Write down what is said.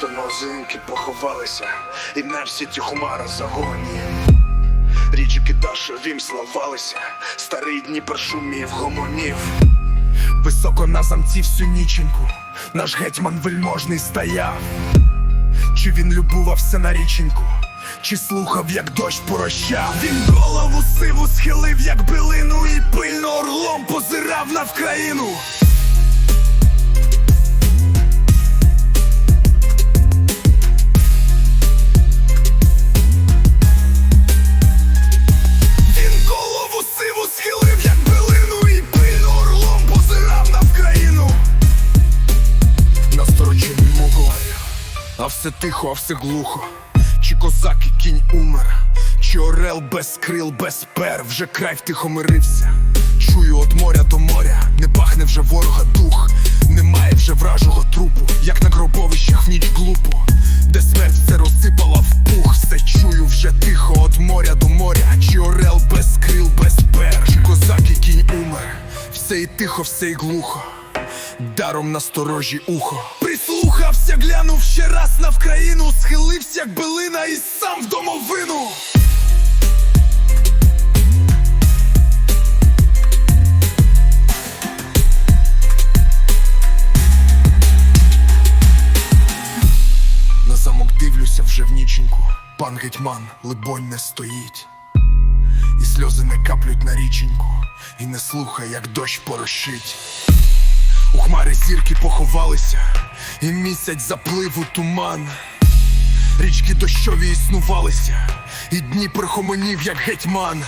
То нозинки поховалися, і на всі ті хумара загоні. Річки дашовім славалися, старий Дніпр шумів, гомонів. Високо на замці всю ніченьку, наш гетьман вельможний стояв. Чи він любувався на річеньку, чи слухав, як дощ порощав? Він голову сиву схилив, як билину, і орлом позирав на Вкраїну. Він сиву схилив, як билину, і пильно орлом позирав на Вкраїну. Насторожений мого, а все тихо, а все глухо. Чи козак і кінь умер, чи орел без крил, без пер, вже край втихомирився. Чую от моря до моря, не пахне вже ворога дух, немає вже вражого трупу, як на гробовищах в ніч глупу, де смерть все розсипала в пух, все чую вже тихо, от моря до моря, чи орел без крил, без пер, чи козак і кінь умер, все і тихо, все і глухо. Даром насторожі ухо. Прислухався, глянув ще раз на Вкраїну, схилився, як билина, і сам в домовину. Дивлюся вже в ніченьку. Пан гетьман, либонь, не стоїть. І сльози не каплють на річеньку, і не слухай, як дощ порощить. У хмари зірки поховалися, і місяць заплив у туман. Річки дощові існувалися, і дні прихомонів, як гетьман.